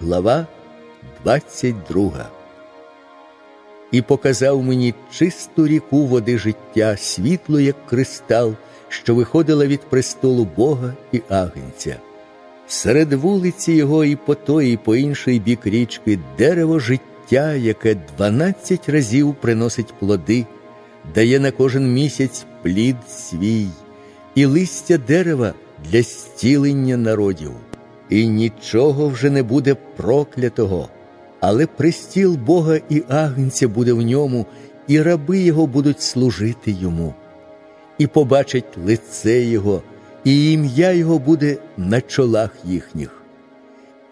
Глава 22 І показав мені чисту ріку води життя, світло, як кристал, що виходила від престолу Бога і Агнця. Серед вулиці його і по той, і по інший бік річки дерево життя, яке дванадцять разів приносить плоди, дає на кожен місяць плід свій, і листя дерева для зцілення народів. І нічого вже не буде проклятого, але пристіл Бога і Агнця буде в ньому, і раби його будуть служити йому, і побачать лице Його, і ім'я Його буде на чолах їхніх,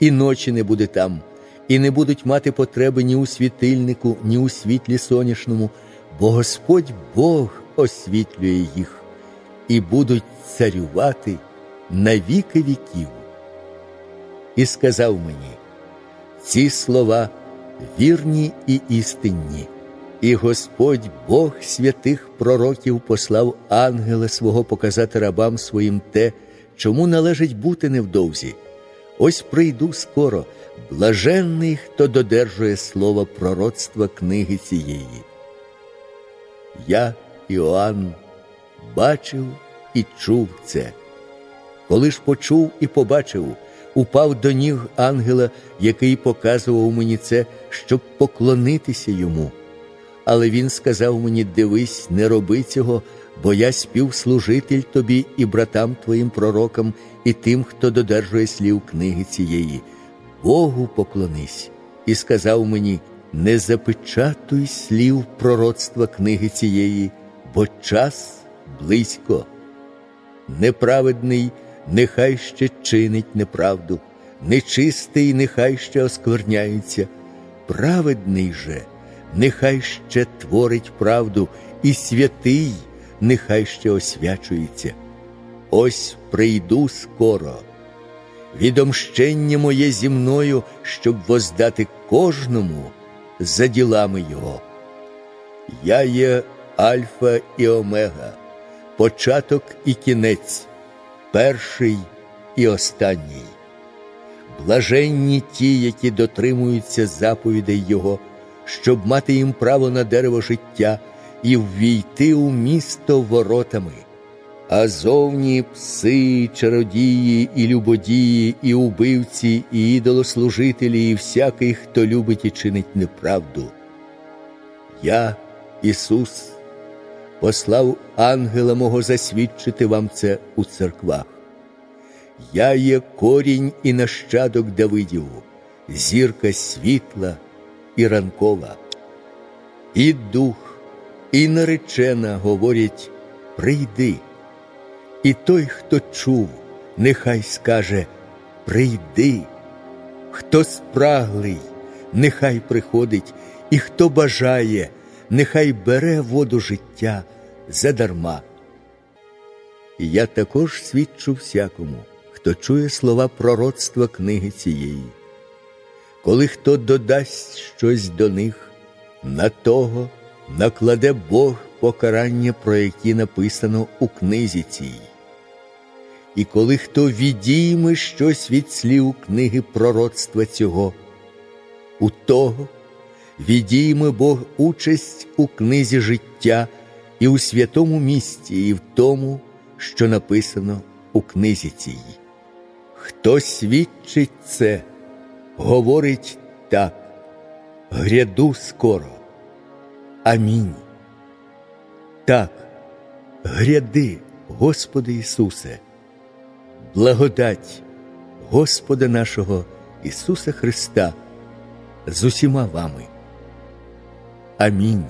і ночі не буде там, і не будуть мати потреби ні у світильнику, ні у світлі сонячному, бо Господь Бог освітлює їх, і будуть царювати на віки віків. І сказав мені, ці слова вірні і істинні, і Господь Бог святих пророків послав ангела свого показати рабам своїм те, чому належить бути невдовзі. Ось прийду скоро, блаженний, хто додержує слова пророцтва книги цієї. Я, Іоанн, бачив і чув це. Коли ж почув і побачив, упав до ніг ангела, який показував мені це, щоб поклонитися йому. Але він сказав мені: дивись, не роби цього, бо я співслужитель тобі і братам твоїм пророкам, і тим, хто додержує слів книги цієї. Богу поклонись, і сказав мені: не запечатуй слів пророцтва книги цієї, бо час близько. Неправедний нехай ще чинить неправду, нечистий нехай ще оскверняється, праведний же, нехай ще творить правду, і святий нехай ще освячується. Ось прийду скоро. Відомщення моє зі мною, щоб воздати кожному за ділами його. Я є Альфа і Омега, початок і кінець перший і останній. Блаженні ті, які дотримуються заповідей Його, щоб мати їм право на дерево життя і ввійти у місто воротами, а зовні пси, чародії, і любодії, і убивці, і ідолослужителі, і всякий, хто любить і чинить неправду. Я, Ісус, послав ангела мого засвідчити вам це у церквах. Я є корінь і нащадок Давидів, зірка світла і ранкова. І дух, і наречена говорять прийди. І той, хто чув, нехай скаже Прийди, хто спраглий, нехай приходить, і хто бажає, нехай бере воду життя задарма. Я також свідчу всякому, хто чує слова пророцтва книги цієї. Коли хто додасть щось до них, на того накладе Бог покарання, про які написано у книзі цій. І коли хто відійме щось від слів книги пророцтва цього, у того відійме Бог участь у книзі життя і у святому місті, і в тому, що написано у книзі цій. Хто свідчить це, говорить так, гряду скоро. Амінь. Так, гряди, Господи Ісусе, благодать Господа нашого Ісуса Христа з усіма вами. Амінь.